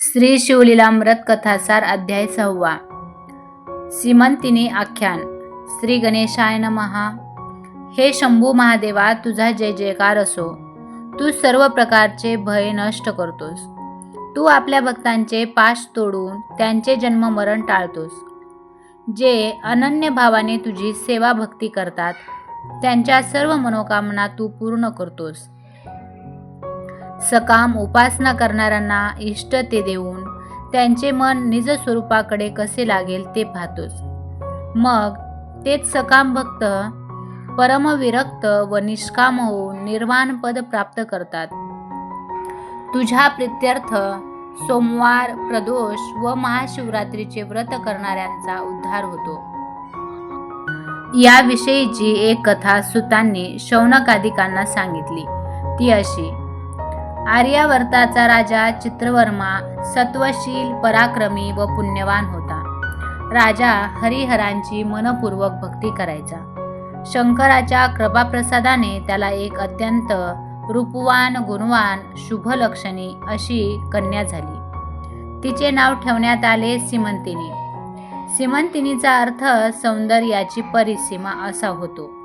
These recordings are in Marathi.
श्री शिवलीलामृत कथासार अध्याय सहावा. सीमंतिनी आख्यान श्री गणेशाय नमहा हे शंभू महादेवा तुझा जय जयकार असो. तू सर्व प्रकारचे भय नष्ट करतोस. तू आपल्या भक्तांचे पाश तोडून त्यांचे जन्म मरण टाळतोस. जे अनन्य भावाने तुझी सेवा भक्ती करतात त्यांच्या सर्व मनोकामना तू पूर्ण करतोस. सकाम उपासना करणाऱ्यांना इष्ट ते देऊन त्यांचे मन निज स्वरूपाकडे कसे लागेल ते पाहतोस. मग तेच सकाम भक्त परमविरक्त व निष्काम होऊन निर्वाण पद प्राप्त करतात. तुझ्या प्रित्यर्थ सोमवार प्रदोष व महाशिवरात्रीचे व्रत करणाऱ्यांचा उद्धार होतो. याविषयीची एक कथा सुतांनी शौनकाधिकांना सांगितली ती अशी. आर्यावर्ताचा राजा चित्रवर्मा सत्वशील पराक्रमी व पुण्यवान होता. राजा हरिहरांची मनपूर्वक भक्ती करायचा. शंकराच्या कृपाप्रसादाने त्याला एक अत्यंत रूपवान गुणवान शुभलक्षणी अशी कन्या झाली. तिचे नाव ठेवण्यात आले सिमंतिनी. सिमंतिनीचा अर्थ सौंदर्याची परिसीमा असा होतो.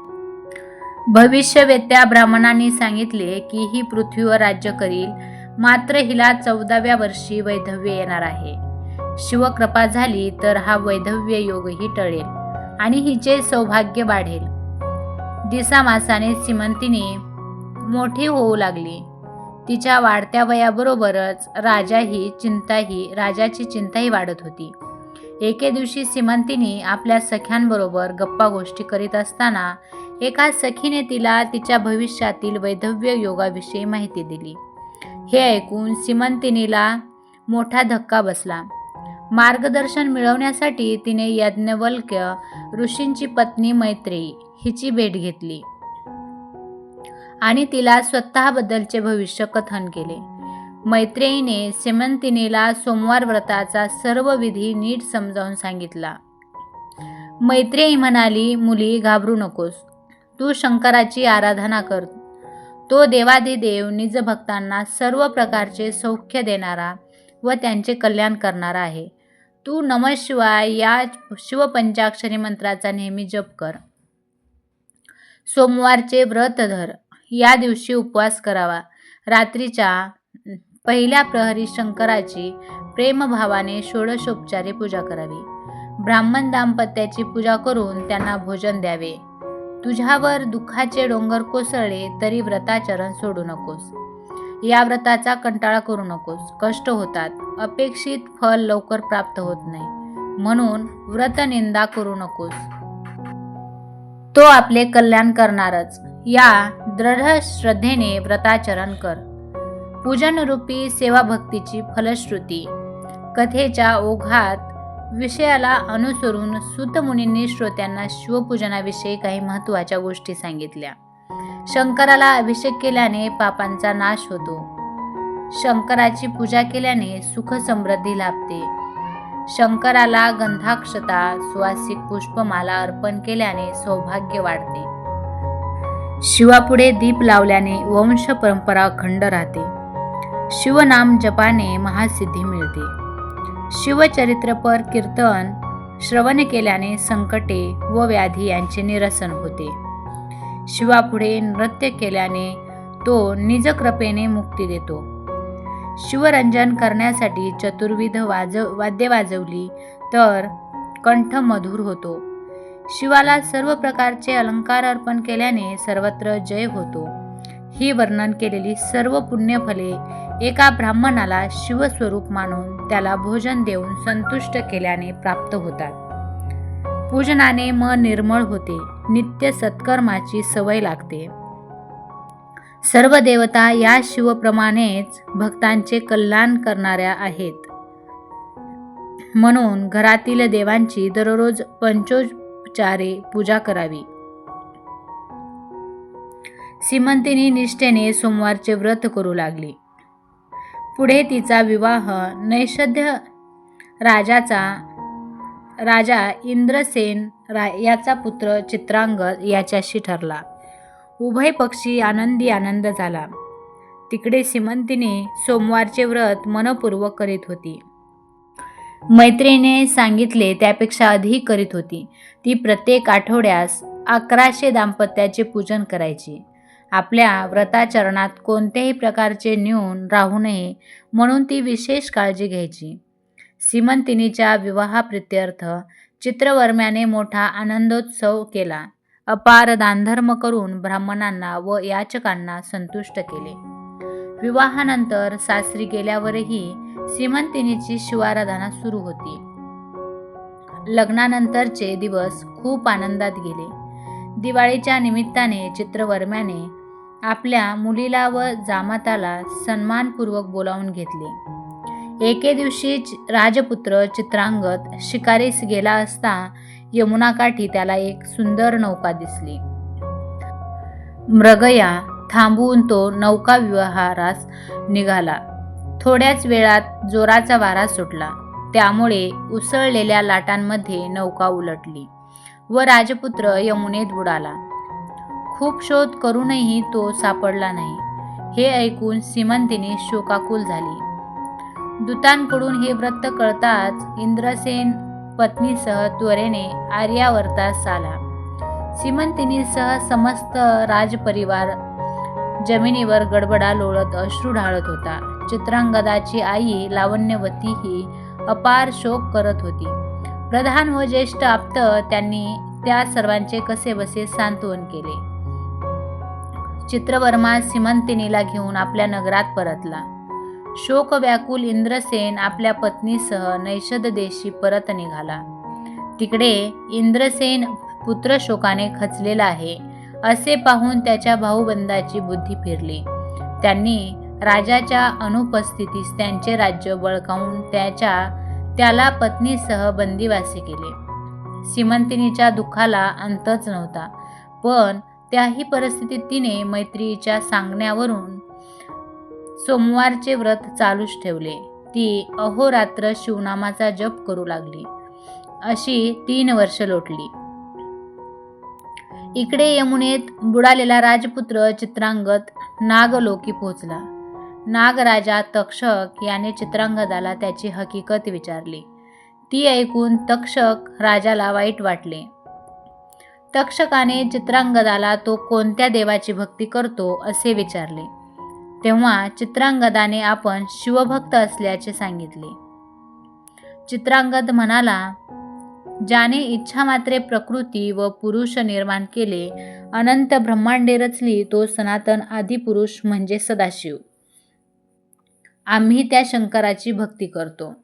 भविष्यवेत्या ब्राह्मणांनी सांगितले की ही पृथ्वीवर राज्य करील. मात्र हिला चौदाव्या वर्षी वैधव्य येणार आहे. शिवकृपा झाली तर हा वैधव्य योगही टळेल आणि हिचे सौभाग्य वाढेल. दिसामासाने सिमंतीने मोठी होऊ लागली. तिच्या वाढत्या वयाबरोबरच राजाही चिंताही राजाची चिंताही वाढत होती. एके दिवशी सिमंतीने आपल्या सख्यांबरोबर गप्पा गोष्टी करीत असताना एका सखीने तिला तिच्या भविष्यातील वैधव्य योगाविषयी माहिती दिली. हे ऐकून सिमंतिनीला मोठा धक्का बसला. मार्गदर्शन मिळवण्यासाठी तिने यज्ञवल्क्य ऋषींची पत्नी मैत्रेयी हिची भेट घेतली. आणि तिला स्वतःबद्दलचे भविष्य कथन केले. मैत्रेयीने सिमंतिनीला सोमवार व्रताचा सर्व विधी नीट समजावून सांगितला. मैत्रेयी म्हणाली मुली घाबरू नकोस. तू शंकराची आराधना कर. तो देवादिदेव निज भक्तांना सर्व प्रकारचे सौख्य देणारा व त्यांचे कल्याण करणारा आहे. तू नमशिवाय या शिवपंचाक्षरी मंत्राचा नेहमी जप कर. सोमवारचे व्रत धर. या दिवशी उपवास करावा. रात्रीच्या पहिल्या प्रहरी शंकराची प्रेमभावाने षोडशोपचारे पूजा करावी. ब्राह्मण दाम्पत्याची पूजा करून त्यांना भोजन द्यावे. तुझ्यावर दुःखाचे डोंगर कोसळले तरी व्रताचरण सोडू नकोस. या व्रताचा कंटाळा करू नकोस. कष्ट होतात. अपेक्षित फल लवकर प्राप्त होत नाही. म्हणून व्रतनिंदा करू नकोस. तो आपले कल्याण करणारच. या दृढ श्रद्धेने व्रताचरण कर. पूजनरूपी सेवाभक्तीची फलश्रुती. कथेच्या ओघात विषयाला अनुसरून सुतमुनींनी श्रोत्यांना शिवपूजनाविषयी काही महत्त्वाच्या गोष्टी सांगितल्या. शंकराला अभिषेक केल्याने पापांचा नाश होतो. शंकराची पूजा केल्याने सुख समृद्धी लाभते. शंकराला गंधाक्षता सुवासिक पुष्पमाला अर्पण केल्याने सौभाग्य वाढते. शिवापुढे दीप लावल्याने वंश परंपरा अखंड राहते. शिवनाम जपाने महासिद्धी मिळते. शिवचरित्रपर कीर्तन श्रवण केल्याने संकटे व व्याधी यांचे निरसन होते. शिवापुढे नृत्य केल्याने तो निजकृपेने मुक्ती देतो. शिवरंजन करण्यासाठी चतुर्विध वाजव वाद्य वाजवली तर कंठ मधुर होतो. शिवाला सर्व प्रकारचे अलंकार अर्पण केल्याने सर्वत्र जय होतो. ही वर्णन केलेली सर्व पुण्यफले एका ब्राह्मणाला शिवस्वरूप मानून त्याला भोजन देऊन संतुष्ट केल्याने प्राप्त होतात. पूजनाने मन निर्मळ होते नित्य सत्कर्माची सवय लागते. सर्व देवता या शिवप्रमाणेच भक्तांचे कल्याण करणाऱ्या आहेत. म्हणून घरातील देवांची दररोज पंचोपचारे पूजा करावी. सीमंतिनी निष्ठेने सोमवारचे व्रत करू लागली. पुढे तिचा विवाह नैषध्य राजाचा राजा इंद्रसेन रा याचा पुत्र चित्रांगद याच्याशी ठरला. उभय पक्षी आनंदी आनंद झाला. तिकडे सिमंतीने सोमवारचे व्रत मनपूर्वक करीत होती. मैत्रिणीने सांगितले त्यापेक्षा अधिक करीत होती. ती प्रत्येक आठवड्यास अकराशे दाम्पत्याचे पूजन करायची. आपल्या व्रताचरणात कोणत्याही प्रकारचे न्यून राहू नये म्हणून ती विशेष काळजी घ्यायची. सीमंतिनीच्या विवाहाप्रित्यर्थ चित्रवर्म्याने मोठा आनंदोत्सव केला. अपार दानधर्म करून ब्राह्मणांना व याचकांना संतुष्ट केले. विवाहानंतर सासरी गेल्यावरही सीमंतिनीची शिवाराधना सुरू होती. लग्नानंतरचे दिवस खूप आनंदात गेले. दिवाळीच्या निमित्ताने चित्रवर्म्याने आपल्या मुलीला व जामाताला सन्मानपूर्वक बोलावून घेतले. एके दिवशी राजपुत्र चित्रांगत शिकारीस गेला असता यमुनाकाठी त्याला एक सुंदर नौका दिसली. मृगया थांबवून तो नौका विहारास निघाला. थोड्याच वेळात जोराचा वारा सुटला. त्यामुळे उसळलेल्या लाटांमध्ये नौका उलटली व राजपुत्र यमुनेत बुडाला. खूप शोध करूनही तो सापडला नाही. हे ऐकून सीमंतिनी शोकाकुल झाली. दूतांकडून हे वृत्त कळताच इंद्रसेन पत्नीसह त्वरेने आर्यावर्तास आला सीमंतिनीसह समस्त राजपरिवार जमिनीवर गडबडा लोळत अश्रू ढाळत होता. चित्रांगदाची आई लावण्यवती ही अपार शोक करत होती. प्रधान व ज्येष्ठ आप्त त्यांनी त्या सर्वांचे कसे बसे सांत्वन केले. चित्रवर्मा सीमंतिनीला घेऊन आपल्या नगरात परतला. शोक व्याकुल इंद्रसेन आपल्या पत्नीसह नैषद देशी परत निघाला. तिकडे इंद्रसेन पुत्र शोकाने खचलेला आहे असे पाहून त्याच्या भाऊबंदाची बुद्धी फिरली. त्यांनी राजाच्या अनुपस्थितीस त्यांचे राज्य बळकावून त्याच्या त्याला पत्नीसह बंदिवासी केले. सीमंतिनीच्या दुःखाला अंतच नव्हता पण त्याही परिस्थितीत तिने मैत्रीच्या सांगण्यावरून सोमवारचे व्रत चालूच ठेवले. ती अहोरात्र शिवनामाचा जप करू लागली. अशी तीन वर्ष लोटली. इकडे यमुनेत बुडालेला राजपुत्र चित्रांगत नागलोकी पोहोचला. नागराजा तक्षक याने चित्रांगदाला त्याची हकीकत विचारली. ती ऐकून तक्षक राजाला वाईट वाटले. तक्षकाने चित्रांगदाला तो कोणत्या देवाची भक्ती करतो असे विचारले. तेव्हा चित्रांगदाने आपण शिवभक्त असल्याचे सांगितले. चित्रांगद म्हणाला ज्याने इच्छा मात्रे प्रकृती व पुरुष निर्माण केले अनंत ब्रह्मांडे रचली तो सनातन आदिपुरुष म्हणजे सदाशिव. आम्ही त्या शंकराची भक्ती करतो.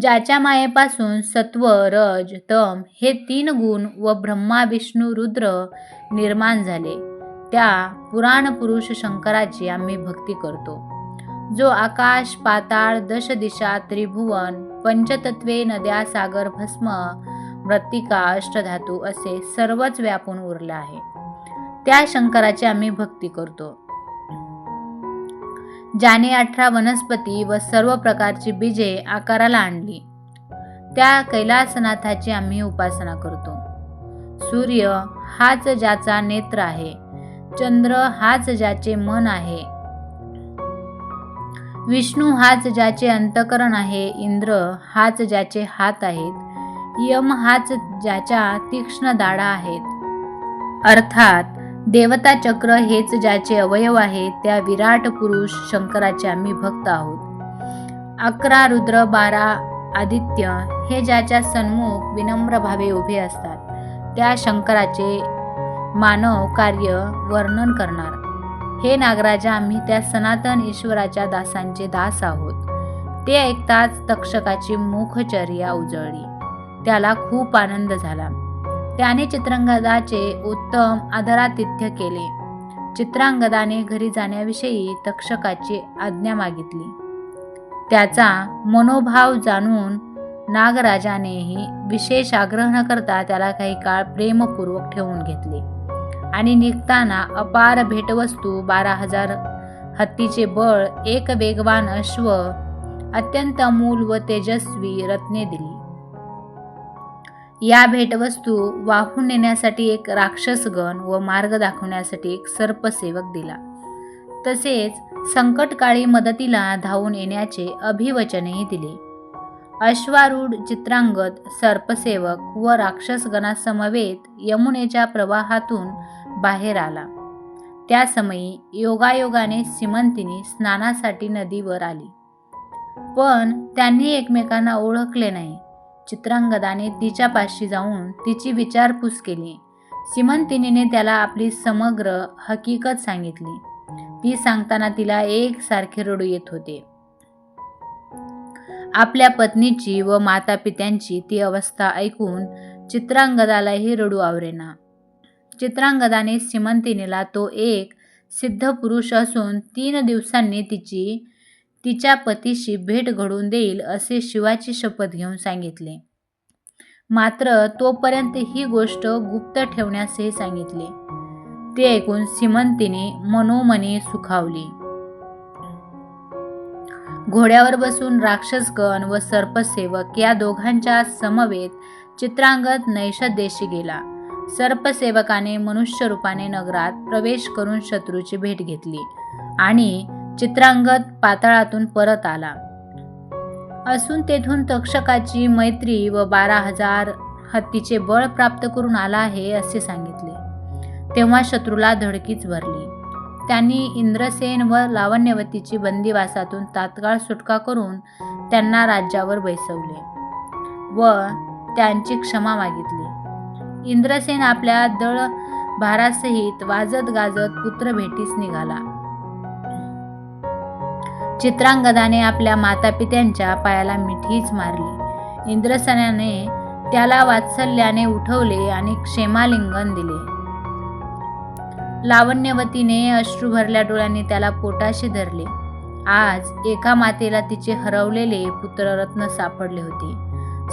ज्याच्या मायेपासून सत्व रज तम हे तीन गुण व ब्रह्मा विष्णू रुद्र निर्माण झाले. त्या पुराण पुरुष शंकराची आम्ही भक्ती करतो. जो आकाश पाताळ दश दिशा त्रिभुवन पंचतत्वे नद्या सागर भस्म मृत्तिका अष्टधातू असे सर्वच व्यापून उरले आहे. त्या शंकराची आम्ही भक्ती करतो. ज्याने अठरा वनस्पती व सर्व प्रकारची बीजे आकाराला आणली. त्या कैलासनाथाची आम्ही उपासना करतो. सूर्य हाच ज्याचा नेत्र आहे. चंद्र हाच ज्याचे मन आहे. विष्णू हाच ज्याचे अंतकरण आहे. इंद्र हाच ज्याचे हात आहेत. यम हाच ज्याच्या तीक्ष्ण दाढा आहेत. अर्थात देवता चक्र हेच ज्याचे अवयव आहे त्या विराट पुरुष शंकराचे आम्ही भक्त आहोत. अकरा रुद्र बारा आदित्य हे ज्याच्या सन्मुख विनम्र भावे उभे असतात त्या शंकराचे मानव कार्य वर्णन करणार. हे नागराजा आम्ही त्या सनातन ईश्वराच्या दासांचे दास आहोत. ते ऐकताच तक्षकाची मुखचर्या उजळली. त्याला खूप आनंद झाला. त्याने चित्रांगदाचे उत्तम आदरातिथ्य केले. चित्रांगदाने घरी जाण्याविषयी तक्षकाची आज्ञा मागितली. त्याचा मनोभाव जाणून नागराजानेही विशेष आग्रह न करता त्याला काही काळ प्रेमपूर्वक ठेवून घेतले आणि निघताना अपार भेटवस्तू बारा हजार हत्तीचे बळ एक वेगवान अश्व अत्यंत मूल व तेजस्वी रत्ने दिली. या भेटवस्तू वाहून नेण्यासाठी एक राक्षसगण व मार्ग दाखवण्यासाठी एक सर्पसेवक दिला. तसेच संकटकाळी मदतीला धावून येण्याचे अभिवचनही दिले. अश्वारूढ चित्रांगद सर्पसेवक व राक्षसगणासमवेत यमुनेच्या प्रवाहातून बाहेर आला. त्यासमयी योगायोगाने सिमंतिनी स्नानासाठी नदीवर आली. पण त्यांनी एकमेकांना ओळखले नाही. चित्रांगदाने तिच्या पाशी जाऊन तिची विचारपूस केली. सिमंतिनीने त्याला आपली समग्र हकीकत सांगितली. ती सांगताना तिला एकसारखे रडू येत होते. आपल्या पत्नीची व मातापित्यांची ती अवस्था ऐकून चित्रांगदालाही रडू आवरेना. चित्रांगदाने सिमंतिनीला तो एक सिद्ध पुरुष असून तीन दिवसांनी तिची तिच्या पतीशी भेट घडून देईल असे शिवाची शपथ घेऊन सांगितले. मात्र तोपर्यंत ही गोष्ट गुप्त ठेवण्यासही सांगितले. ते ऐकून सिमंतीने मनोमनी सुखावली. घोड्यावर बसून राक्षसगण व सर्पसेवक या दोघांच्या समवेत चित्रांगत नैषदेशी गेला. सर्पसेवकाने मनुष्य रूपाने नगरात प्रवेश करून शत्रूची भेट घेतली आणि चित्रांगत पाताळातून परत आला. असून तेथून तक्षकाची मैत्री व बारा हजार हत्तीचे बळ प्राप्त करून आला आहे असे सांगितले. तेव्हा शत्रूला धडकीच भरली. त्यांनी इंद्रसेन व लावण्यवतीची बंदिवासातून तात्काळ सुटका करून त्यांना राज्यावर बैसवले व त्यांची क्षमा मागितली. इंद्रसेन आपल्या दळ भारासहित वाजत गाजत पुत्र भेटीस निघाला. चित्रांगदाने आपल्या मातापित्यांच्या पायाला मिठीच मारली. इंद्रसेनाने त्याला वात्सल्याने उठवले आणि क्षेमालिंगन दिले. लावण्यवतीने अश्रू भरल्या डोळ्यांनी त्याला पोटाशी धरले. आज एका मातेला तिचे हरवलेले पुत्ररत्न सापडले होते.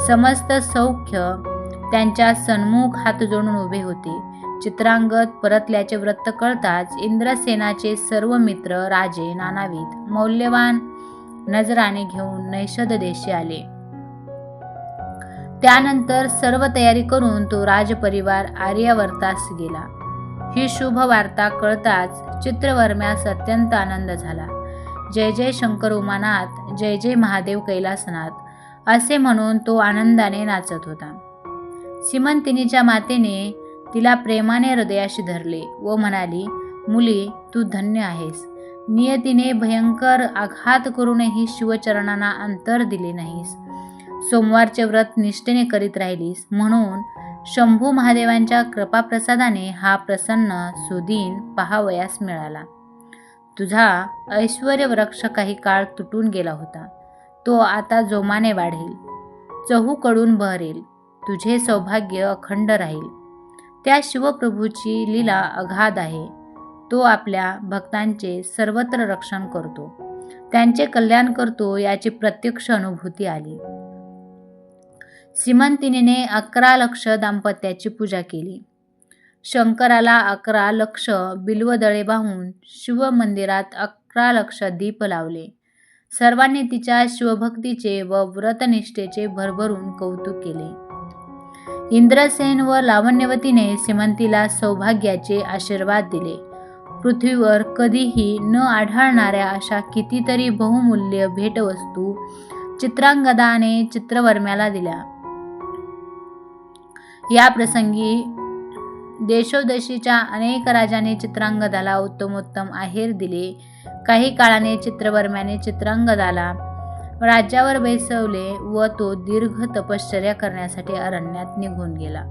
समस्त सौख्य त्यांच्या सन्मुख हात जोडून उभे होते. चित्रांगत परतल्याचे वृत्त कळताच इंद्रसेनाचे सर्व मित्र राजे नानाविध मौल्यवान नजराने घेऊन नैषद देशी आले. त्यानंतर सर्व तयारी करून तो राजपरिवार आर्यावर्तास गेला. ही शुभ वार्ता कळताच चित्रवर्म्यास अत्यंत आनंद झाला. जय जय शंकर उमानाथ जय जय महादेव कैलासनाथ असे म्हणून तो आनंदाने नाचत होता. सिमंतिनीच्या मातेने तिला प्रेमाने हृदयाशी धरले व म्हणाली मुली तू धन्य आहेस. नियतीने भयंकर आघात करूनही शिवचरणांना अंतर दिले नाहीस. सोमवारचे व्रत निष्ठेने करीत राहिलीस. म्हणून शंभू महादेवांच्या कृपाप्रसादाने हा प्रसन्न सुदीन पहावयास मिळाला. तुझा ऐश्वरवृक्ष काही काळ तुटून गेला होता. तो आता जोमाने वाढेल. चहूकडून बहरेल. तुझे सौभाग्य अखंड राहील. त्या शिवप्रभूची लीला अगाध आहे. तो आपल्या भक्तांचे सर्वत्र रक्षण करतो. त्यांचे कल्याण करतो याची प्रत्यक्ष अनुभूती आली. सिमंतिनीने अकरा लक्ष दाम्पत्याची पूजा केली. शंकराला अकरा लक्ष बिल्वदळे वाहून शिवमंदिरात अकरा लक्ष दीप लावले. सर्वांनी तिच्या शिवभक्तीचे व व्रतनिष्ठेचे भरभरून कौतुक केले. इंद्रसेन व लावण्यवतीने सिमंतीला सौभाग्याचे आशीर्वाद दिले. पृथ्वीवर कधीही न आढळणाऱ्या अशा कितीतरी बहुमूल्य भेटवस्तू चित्रांगदाने चित्रवर्म्याला दिल्या. या प्रसंगी देशोदेशीच्या अनेक राजाने चित्रांगदाला उत्तमोत्तम आहेर दिले. काही काळाने चित्रवर्म्याने चित्रांगदाला राज्यावर बैसवले व तो दीर्घ तपश्चर्या करण्यासाठी अरण्यात निघून गेला.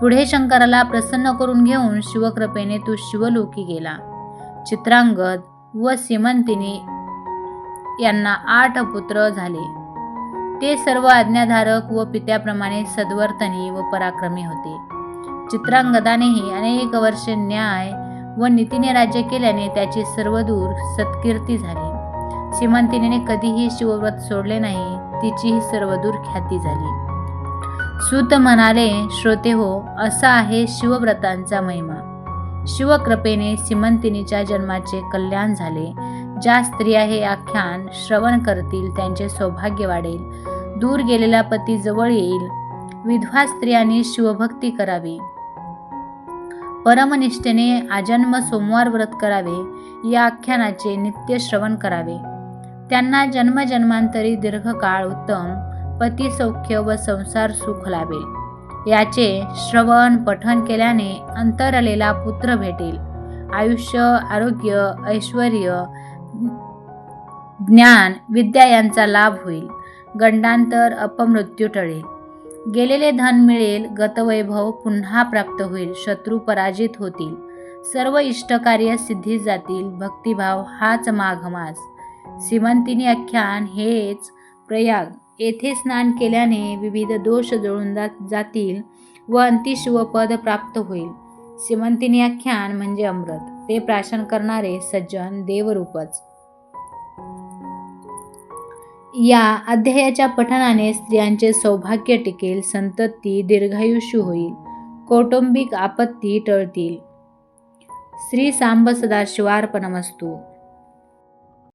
पुढे शंकराला प्रसन्न करून घेऊन शिवकृपेने तो शिवलोकी गेला. चित्रांगद व सिमंतिनी यांना आठ पुत्र झाले. ते सर्व आज्ञाधारक व पित्याप्रमाणे सद्वर्तनी व पराक्रमी होते. चित्रांगदानेही अनेक वर्षे न्याय व नीतीने राज्य केल्याने त्याची सर्वदूर सत्कीर्ती झाली. श्रीमंतिनीने कधीही शिवव्रत सोडले नाही तिचीही सर्वदूर ख्याती झाली. सूत म्हणाले श्रोते हो असा आहे शिवव्रतांचा महिमा. शिवकृपेने श्रीमंतिनीच्या जन्माचे कल्याण झाले. ज्या स्त्रिया हे आख्यान श्रवण करतील त्यांचे सौभाग्य वाढेल. दूर गेलेला पती जवळ येईल. विधवा स्त्रियांनी शिवभक्ती करावी. परमनिष्ठेने आजन्म सोमवार व्रत करावे. या आख्यानाचे नित्य श्रवण करावे. त्यांना जन्मजन्मांतरी दीर्घकाळ उत्तम पती सौख्य व संसार सुख लाभेल. याचे श्रवण पठन केल्याने अंतरलेला पुत्र भेटेल. आयुष्य आरोग्य ऐश्वर ज्ञान विद्या यांचा लाभ होईल. गंडांतर अपमृत्यू टळेल. गेलेले धन मिळेल गतवैभव पुन्हा प्राप्त होईल शत्रू पराजित होतील. सर्व इष्टकार्य सिद्धी जातील भक्तिभाव हाच माघमास. सीमंतिनी आख्यान हेच प्रयाग. येथे स्नान केल्याने विविध दोष जळून जा- जातील व अंतिशिवपद प्राप्त होईल. सीमंतिनी आख्यान म्हणजे अमृत. ते प्राशन करणारे सज्जन देवरूपच. या अध्यायाच्या पठनाने स्त्रियांचे सौभाग्य टिकेल संतती दीर्घायुष्य होईल कौटुंबिक आपत्ती टळतील. श्री सांब सदाशिवार्पणमस्तू